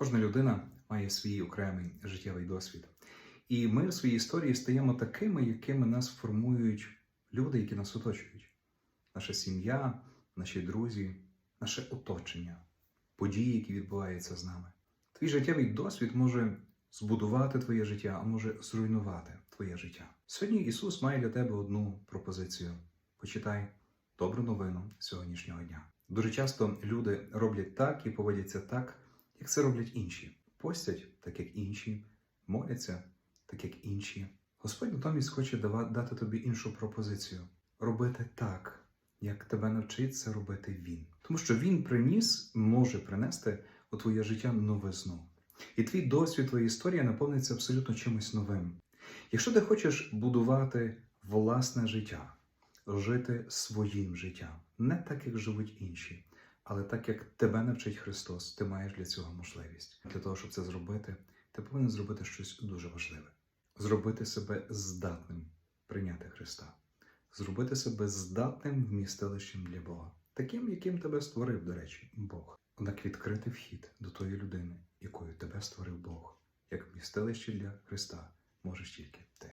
Кожна людина має свій окремий життєвий досвід. І ми в своїй історії стаємо такими, якими нас формують люди, які нас оточують. Наша сім'я, наші друзі, наше оточення, події, які відбуваються з нами. Твій життєвий досвід може збудувати твоє життя, а може зруйнувати твоє життя. Сьогодні Ісус має для тебе одну пропозицію. Почитай добру новину сьогоднішнього дня. Дуже часто люди роблять так і поводяться так, як це роблять інші. Постять, так як інші, моляться, так як інші. Господь натомість хоче дати тобі іншу пропозицію: робити так, як тебе навчиться робити Він. Тому що Він приніс, може принести у твоє життя новизну. І твій досвід, твоя історія наповниться абсолютно чимось новим. Якщо ти хочеш будувати власне життя, жити своїм життям, не так, як живуть інші, але так, як тебе навчить Христос, ти маєш для цього можливість. Для того, щоб це зробити, ти повинен зробити щось дуже важливе: зробити себе здатним прийняти Христа, зробити себе здатним вмістилищем для Бога, таким, яким тебе створив, до речі, Бог. Однак відкрити вхід до тої людини, якою тебе створив Бог, як вмістилище для Христа, можеш тільки ти.